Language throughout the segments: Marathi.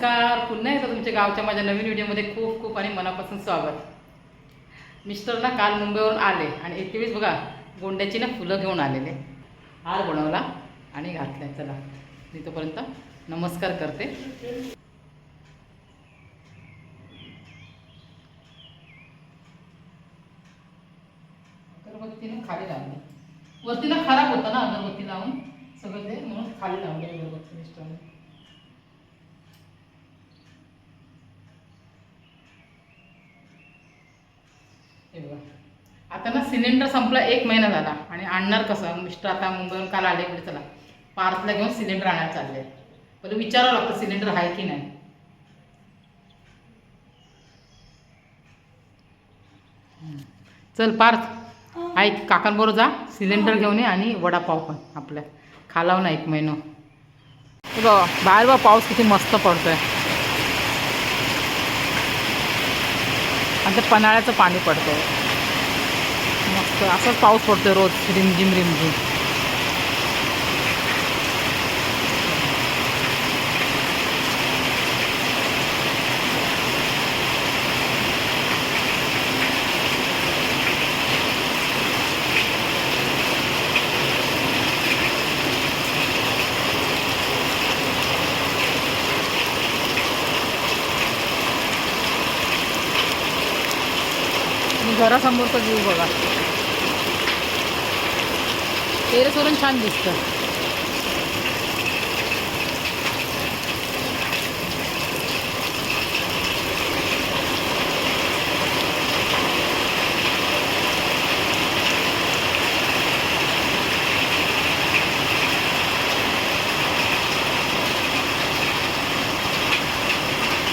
नमस्कार. पुन्हा एकदा तुमच्या गावच्या माझ्या नवीन व्हिडिओमध्ये खूप खूप आणि मनापासून स्वागत. मिस्टर ना काल मुंबईवरून आले आणि एकवीस बघा गोंड्याची ना फुलं घेऊन आलेले. हार बनवला आणि घातलाय. चला मी तोपर्यंत नमस्कार करते. अगरबत्तीनं खाली लावली. वरतीला खराब होता ना अगरबत्ती लावून. सगळं ते म्हणून खाली लावले अगरबत्ती मिस्टरने. हे बघा. आता ना सिलेंडर संपला एक महिना झाला. आणि आणणार कसं? मिस्टर आता मुंबईवरून काल आले म्हणजे चला. पार्थला घेऊन सिलेंडर आणायला चालले. पण विचारावं लागतं सिलेंडर आहे की नाही. चल पार्थ ऐक काकांबरोबर जा. सिलेंडर घेऊन ये आणि वडापाव पण आपल्या. खालाव ना एक महिना. बघा बाहेर बा पाऊस किती मस्त पडतोय. आणि ते पन्हाळ्याचं पाणी पडतंय. मस्त असंच पाऊस पडतोय रोज. रिमझिम रिमझिम घरासमोरचा जीव बघा. टेरेसवरून छान दिसतं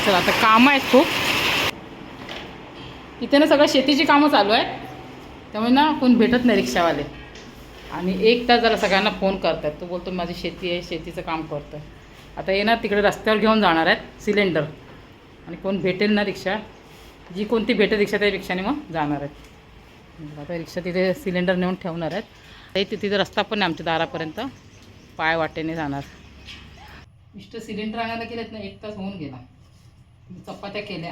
चला आता कामं आहेत खूप. इथे ना सगळं शेतीची कामं चालू आहेत. त्यामुळे ना कोण भेटत नाही रिक्षावाले. आणि एक तास झाला सगळ्यांना फोन करतात. तो बोलतो माझी शेती आहे शेतीचं काम करतो आता येणार तिकडे रस्त्यावर घेऊन जाणार आहेत सिलेंडर. आणि कोण भेटेल ना रिक्षा जी कोणती भेटेल रिक्षा त्या रिक्षाने मग जाणार आहेत. आता रिक्षा तिथे सिलेंडर नेऊन ठेवणार आहेत. ते तिथे रस्ता पण नाही आमच्या दारापर्यंत. पाय वाटेने जाणार. इष्ट सिलेंडर आणायला गेलेत ना एक तास होऊन गेला. चपात्या केल्या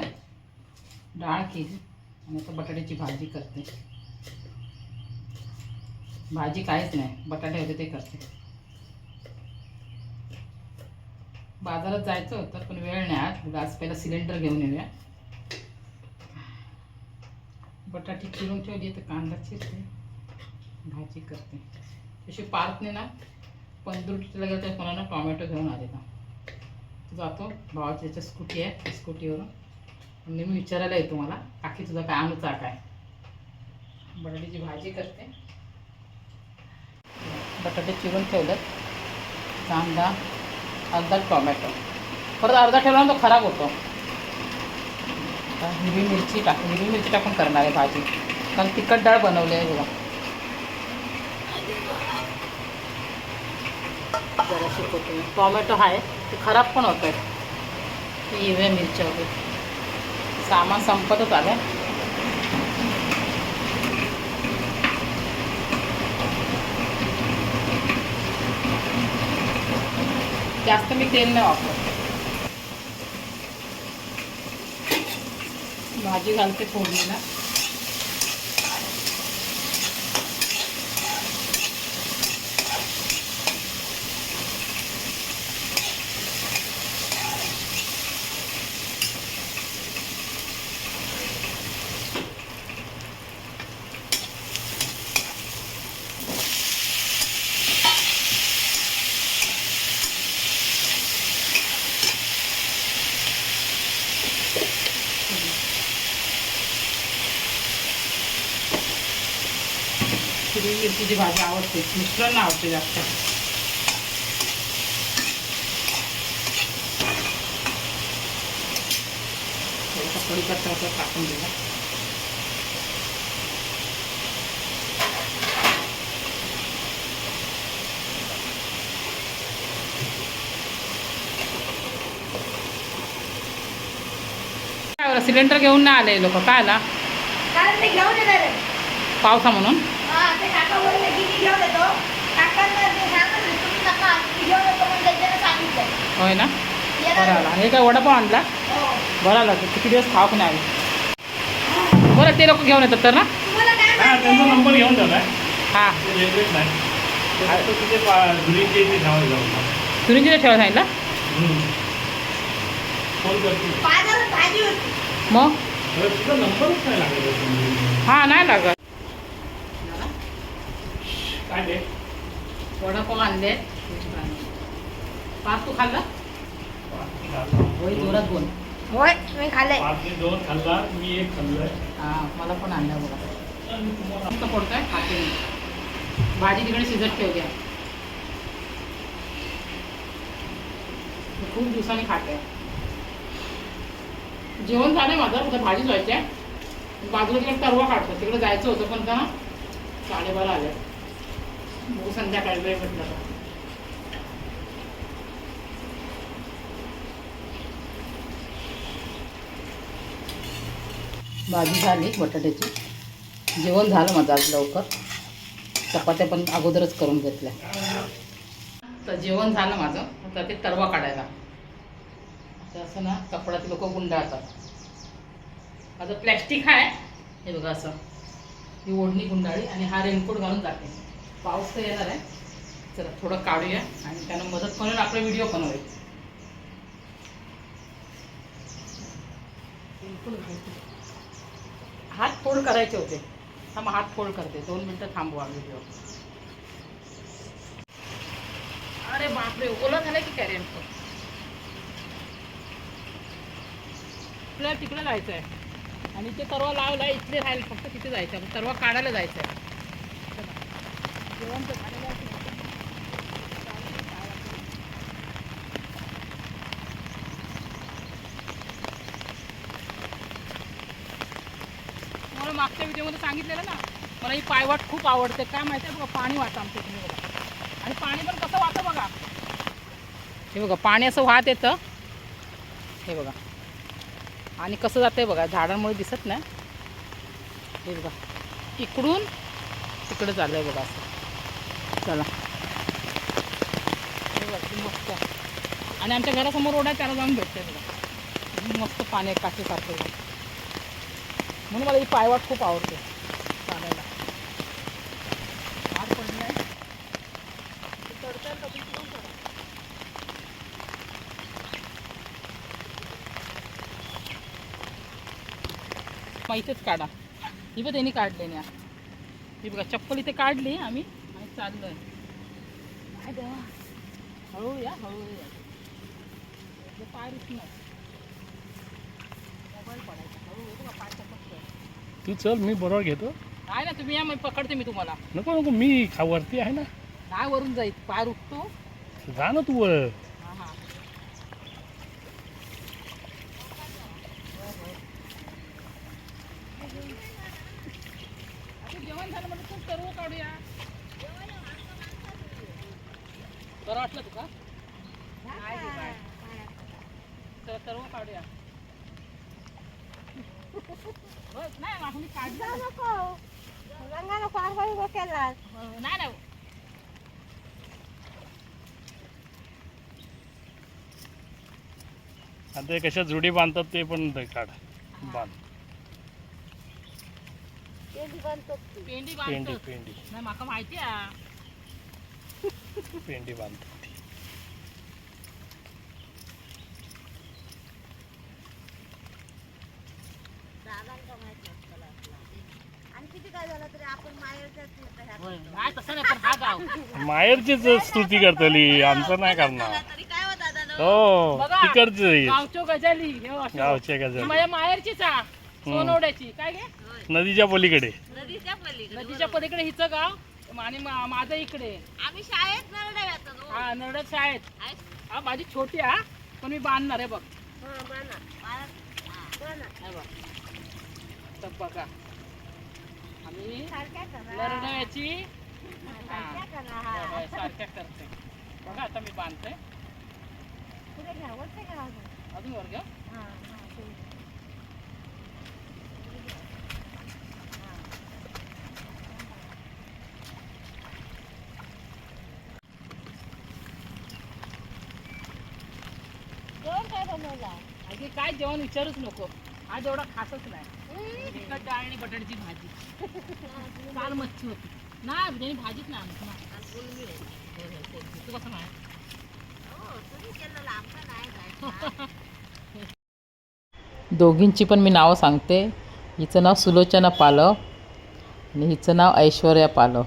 डाळ केली. आणि आता बटाट्याची भाजी करते. भाजी काहीच नाही. बटाटे होते ते करते. बाजारात जायचं होतं पण वेळ नाही आज. आज पहिला सिलेंडर घेऊन येऊया. बटाटी चिरून ठेवली तर कांदा चिरते भाजी करते. तशी पार्कने ना. पंधरुटीला गेलं तर कोणाला ना टॉमॅटो घेऊन आले ना जातो. भावाची त्याच्या स्कूटी आहे स्कूटीवरून. नेहमी विचारायला येतो मला काकी तुझा काय आणूचा काय बटाट्याची भाजी करते. बटाटे चिरून ठेवलेत. कांदा अर्धा टोमॅटो. परत अर्धा ठेवला तो खराब होतो. आता हिरवी मिरची टाक हिरवी मिरची टाकून करणार आहे भाजी. कारण तिखट डाळ बनवली आहे बघा. जरा शिकवतो टोमॅटो आहे ते खराब पण होत आहेत ते हिरव्या मिरच्या वगैरे. सामान संपतच आलं जास्त मी तेल नाही वापरत. भाजी घालते फोडणीला मिरचीची भाजी आवडते? मिस्टरांना आवडते जास्त. वगैरे टाकून दिला सिलेंडर घेऊन नाही आले लोक काय आला. पावसा म्हणून? ते काका बोलले की मी घेऊन येतो. काकांना ते सांगितलं, तुम्ही नका, मी घेऊन येतो म्हणून त्यांच्यानं सांगितलंय. होय ना बरं आला हे काय वडापाव आणला बरं आला तर किती दिवस खाऊ नाही आम्ही बरं ते लोक घेऊन येतात तर ना तुम्हाला काय हा त्यांचा नंबर घेऊन जाणार हां ते वेगळेच नाही ते फक्त तिथे पा- धुळीचे इथे ठेवायला जाऊ ठेवा सांगितलं फोन करतील बाजारात भाजी होती मग अरे तुझा नंबरच नाही लागत हां नाही लागत ते वडापाव आणले. पाच तू खाल्ला. होय जोरात बोल. होय मी खाल्लंय पाच मी दोन खाल्ला मी एक खाल्लाय. हां मला पण आणला बघा. मस्त पडतोय खाते मी. भाजी तिकडे शिजत ठेवली आहे मी खूप दिवसांनी खाते. जेवण झालं माझं उद्या भाजी व्हायची आहे? बाजूला तिकडे तरवा काढतो तिकडे जायचं होतं पण का? साडेबारा आले. बघू संध्याकाळी वेळ म्हटलं भाजी झाली बटाट्याची. जेवण झालं माझं आज लवकर. चपात्या पण अगोदरच करून घेतल्या. तर जेवण झालं माझं. आता ते तरवा काढायला. असं ना कपड्यात लोक गुंडाळतात. माझं प्लॅस्टिक आहे. हे बघा असं. ही ओढणी गुंडाळी आणि हा रेनकोट घालून जाते. पाऊस तर येणार आहे. चला थोडं काढूया आणि त्यांना मदत करून आपला व्हिडिओ पण होईल. हात फोल्ड करायचे होते. हा मग हात फोल्ड करते. दोन मिनटं थांबवा व्हिडिओ अरे बापरे ओला झाला की काय आपल्याला तिकडे जायचं आहे आणि ते तरवा लावला इथले राहील फक्त तिथे जायचं आहे तरवा काढायला जायचं आहे मला मागच्या व्हिडिओमध्ये सांगितलेलं ना मला ही पायवाट खूप आवडते. काय माहिती आहे बघा पाणी वाहतं आमच्या इकडे बघा. आणि पाणी पण कसं वाहतं बघा. हे बघा पाणी असं वाहत येतं. हे बघा. आणि कसं जातं आहे बघा झाडांमुळे दिसत नाही. हे बघा. इकडून तिकडे चाललं आहे बघा असं. चला. मस्त. आणि आमच्या घरासमोर रोड आहे त्याला जाऊन भेटते मस्त पाणी आहे काठीसारखं म्हणून मला ही पायवाट खूप आवडते चालायला फार आहे. मग इथेच काढा. ही बघ त्यांनी काढले ना. ही बघा चप्पल इथे काढली आम्ही. चाललोय काय देवा हळू या हळू या पाय रुतणार. मोबाईल पडायचा. हळू पाय तू चल मी बरोबर घेतो. आहे ना तुम्ही या मग पकडते मी तुम्हाला. नको नको मी खा वरती आहे ना. काय वरून जाईल पाय रुकतो जा ना तू वर. हा हा. जेवण झालं म्हणजे खूप सर्व काढूया. बरं वाटलं तुका? तर सर्व काढूया. बस नाही नको. डोक्याला नाही आता ते कशा जुडी बांधतात ते पण ते काढ. बांध. पेंडी पेंडी पेंडी बांधतो पेंडी. नाही माका माहिती आहे पेंडी बांधतात ती. हा माहेरचीच स्तुती करतली आमचं नाही करणार. तरी काय हो दादा हो बघा. तिकडची. गावचो गजाली हे अशो. गावचे गजर माझ्या माहेरचीच आ सोनवड्याची. काय पलीकडे. नदीच्या पलीकडे नदीच्या पलीकडे हिचं गाव. आणि मा- माझं इकडे. आम्ही शाळेत हा नरडत शाळेत. हा माझी छोटी हा पण मी बांधणार आहे बघ. हा बघ. तर बघा. आम्ही नरडयाची सारख्या करा. हा. होय, सारख्या करते. बघा आता मी बांधते. अजून. अजून वर घ्या हा, हा, पुढे. दोन की काय जेवण विचारूच नको. आज एवढा खासच नाही. तिखट डाळ आणि बटाट्याची भाजी. काल मच्छी होती. नाही त्याने भाजीच नाही आणत ना तू कसं नाही दोघींची पण मी नावं सांगते. हिचं नाव सुलोचना पालव आणि हिचं नाव ऐश्वर्या पालव.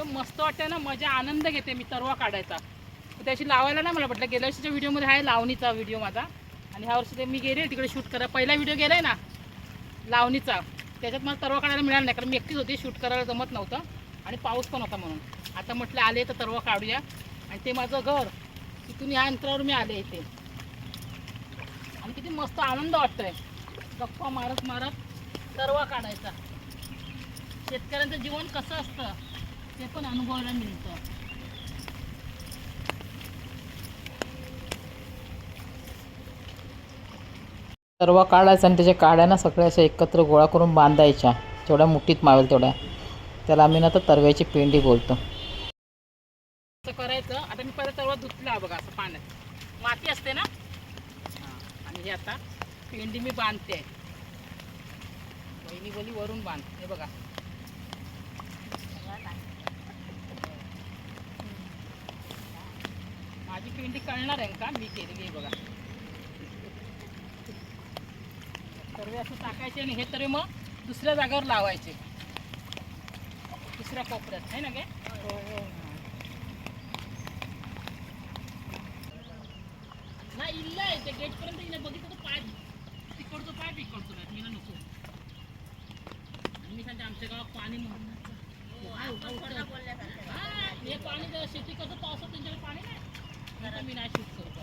एवढं मस्त वाटतं ना मजा आनंद घेते मी तरवा काढायचा. त्याशी त्याची लावायला ना मला म्हटलं गेल्या वर्षीच्या व्हिडिओमध्ये आहे लावणीचा व्हिडिओ माझा. आणि ह्या वर्षी ते मी गेले तिकडे शूट करा पहिला व्हिडिओ गेला आहे ना लावणीचा. त्याच्यात मला तरवा काढायला मिळाला नाही कारण मी एकटीच होती शूट करायला जमत नव्हतं. आणि पाऊस पण होता म्हणून. आता म्हटलं आले तर तरवा काढूया. आणि ते माझं घर तिथून या अंतरावर मी आले इथे. आणि किती मस्त आनंद वाटतोय. गप्पा मारत मारत तरवा काढायचा. शेतकऱ्यांचं जीवन कसं असतं? ते पण अनुभवायला मिळतं सर्व काढायचं आणि त्याच्या काड्या ना सगळ्या अशा एकत्र गोळा करून बांधायच्या. जेवढ्या मुठीत मावेल तेवढ्या. त्याला आम्ही ना तर तरव्याची पेंडी बोलतो. असं करायचं. आता मी परत तरवा धुतला बघा असं पाण्यात. माती असते ना? आणि हे आता पेंडी मी बांधते. बहिणी बोली वरून बांध. हे बघा माझी पेंडी आहे का? मी केली आहे बघा. सर्व असं टाकायचे आणि हे तरी मग दुसऱ्या जागेवर लावायचे. दुसऱ्या कोपऱ्यात आहे ना गे? हो, हो नाही इल्ला आहे ते गेटपर्यंत इला बघितलं तर पाय तिकडचं पाय तिकडचं नाही मी ना नको मी सांगते आमच्या गावात पाणी म्हणून हे पाणी जर शेती कसं पावसात त्यांच्याकडे पाणी नाही आता मी नाही शूट करतो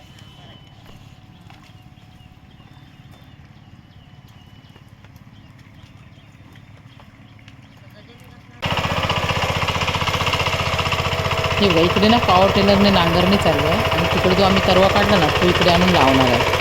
हे इकडे ना पॉवर टेलरने नांगरणी चालू आहे. आणि तिकडे जो आम्ही तरवा काढला ना तो इकडे आणून लावणार आहे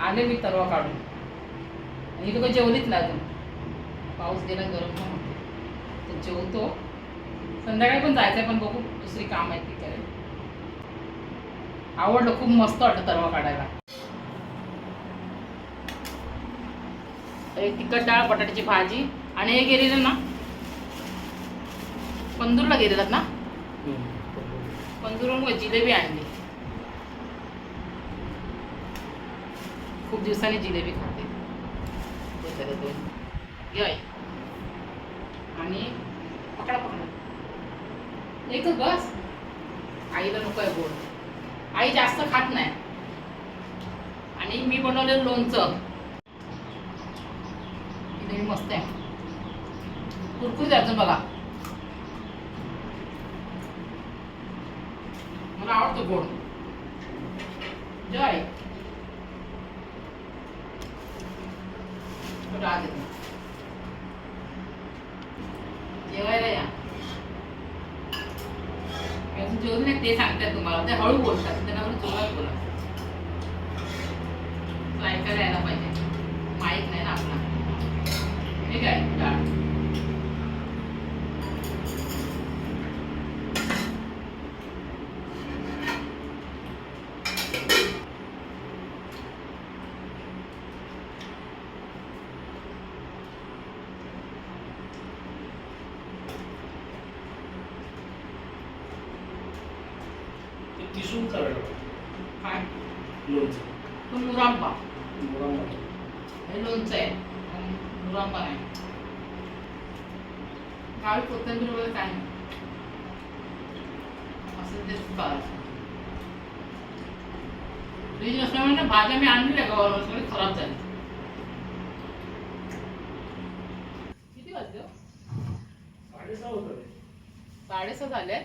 आले मी तरवा काढून आणि लोक जेवलीच ना अजून पाऊस गेला गरम पण होते तर जेवतो संध्याकाळी पण जायचंय पण बघू दुसरी काम आहे ती करेल आवडलं खूप मस्त वाटलं तरवा काढायला एक तिखट डाळ बटाट्याची भाजी आणि हे गेलेलं ना पंदूरला गेलेलात ना? पंदूरवरून जिलेबी आणली. खूप दिवसांनी जिलेबी खाते. दोन घे आणि पकडा पकडा. एकच बस. आईला नको आहे गोड. आई जास्त खात नाही. आणि मी बनवलेलं लोणचं. हे मस्त आहे. कुरकुरीत आहे अजून बघा. मला आवडतो गोड जय डाळ देते जेवायला या मी अजून जेवण नाही ते सांगतात तुम्हाला ते हळू बोलतात त्यांना म्हणून जोरात बोला तो ऐकायला यायला पाहिजे माहीत नाही ना आपला ठीक आहे डाळ किसून करायला काय लोणचं तो मुरांबा. हे लोणचं आहे. आणि मुरांबा नाही. गावी कोथिंबीर वगैरे काय नाही. असं तेच करायचं फ्रीज नसल्यामुळे ना भाज्या मी आणलेल्या गावावर सगळे खराब झाले. किती वाजले हो? साडेसहा झाले.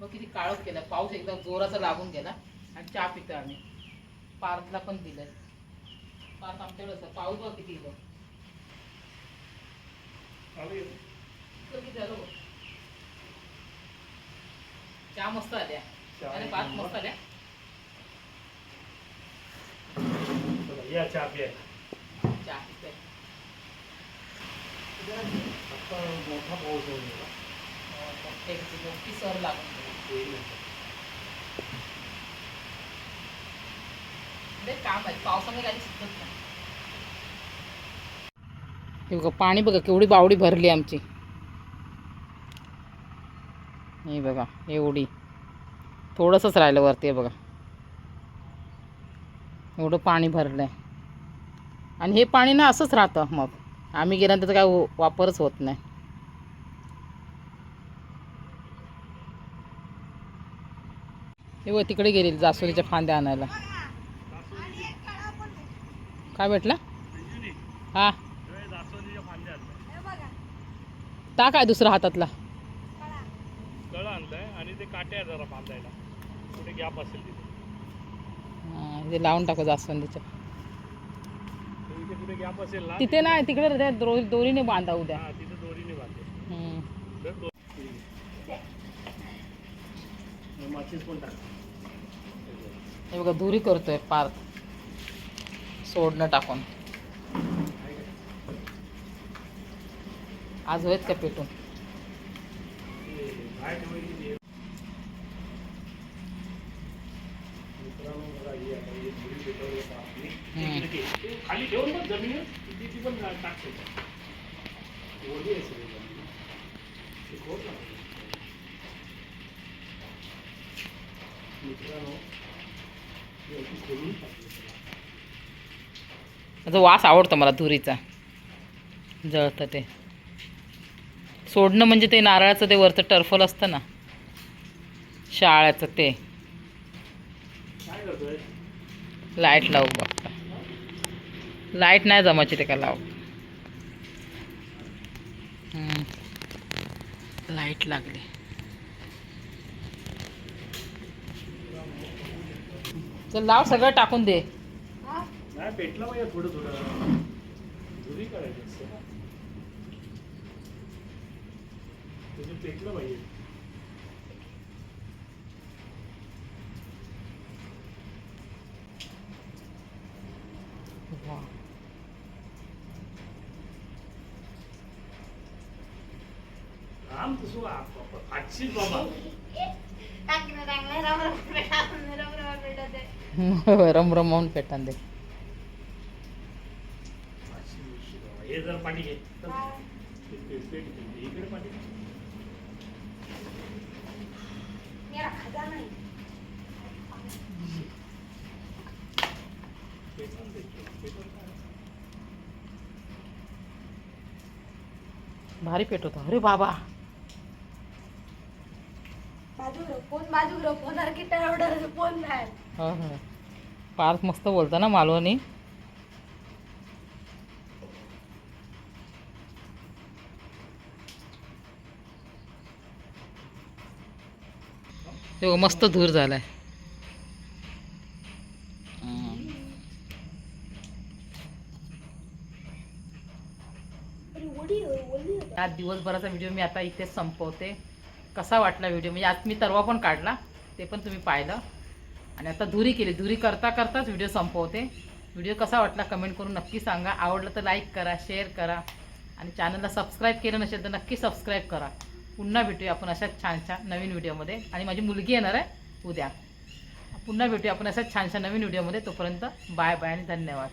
मग किती काळोख केला. पाऊस एकदम जोराचा लागून गेला. आणि चहा पितो आम्ही. पार्थला पण दिलं पार्थ आमच्याकडे असं पाऊस बघ किती झालं. चहा मस्त आल्या आणि नंबर. मस्त आल्या या चहा प्या चहा पितोय. आता मोठा पाऊस होऊन गेला. सर लागून. लय काम आहे. काही सुचत नाही. हे बघा पाणी बघा केवढी बावडी भरली आमची. हे बघा एवढी. थोडंसंच राहिलं वरती बघा. एवढं पाणी भरलं आहे आणि हे पाणी ना असंच राहतं मग. आम्ही गेल्यानंतर काय वापरच होत नाही. हे व तिकडे गेलेली जास्वंदीच्या फांद्या आणायला. काय भेटलं? हा. ता काय दुसरा हातातला? आणि ते काट्या आहे जरा बांधायला कुठे गॅप असेल तिथे. ते लावून टाकू जास्वंदीच्या तर इथे कुठे गॅप असेल ना तिथे नाही तिकडे दोरीने बांधा उद्या. हा तिथे दोरीने टाक. हे बघा धुरी करतोय पार्थ. सोडणं टाकून. आज होत का पेटून? मित्रांनो खाली ठेवून ती पण ओली आहे सगळी मित्रांनो खोलून टाकतो. त्याला. त्याचा वास आवडतो मला धुरीचा जळतं ते. सोडणं म्हणजे ते नारळाचं ते वरचं टर्फल असतं ना. शाळाचं ते. लाइट लावू बघता लाइट नाही जमायची ते का लाव. लाइट लागली. चल लाव सगळं टाकून दे. हा नाही पेटलं पाहिजे थोडं थोडं धुरी करायची असते. ना तुझे पेटलं पाहिजे राम तसं आजचीच बाबा. टाकणं टाकणं राम राम हे जर पाणी घे. पेट- पेट पेट. इकडे पाणी. भारी पेटवतो अरे बाबा बाजू फोन बाजू फोन हो हो. पार्थ मस्त बोलता ना मालवणी. ते मस्त धूर झालाय. आहे आज दिवसभराचा व्हिडिओ मी आता इथेच संपवते. कसा वाटला व्हिडिओ म्हणजे आज मी तरवा पण काढला ते पण तुम्ही पाहिलं. आणि आता धुरी केली. धुरी करता करताच व्हिडिओ संपवते. व्हिडिओ कसा वाटला कमेंट करून नक्की सांगा. आवडलं तर लाईक करा शेअर करा. आणि चॅनलला सबस्क्राईब केलं नसेल तर नक्की सबस्क्राईब करा. पुन्हा भेटूया आपण अशाच छान छान नवीन व्हिडिओमध्ये. आणि माझी मुलगी येणार आहे उद्या. पुन्हा भेटूया आपण अशाच छानशा नवीन व्हिडिओमध्ये. तोपर्यंत बाय बाय आणि धन्यवाद.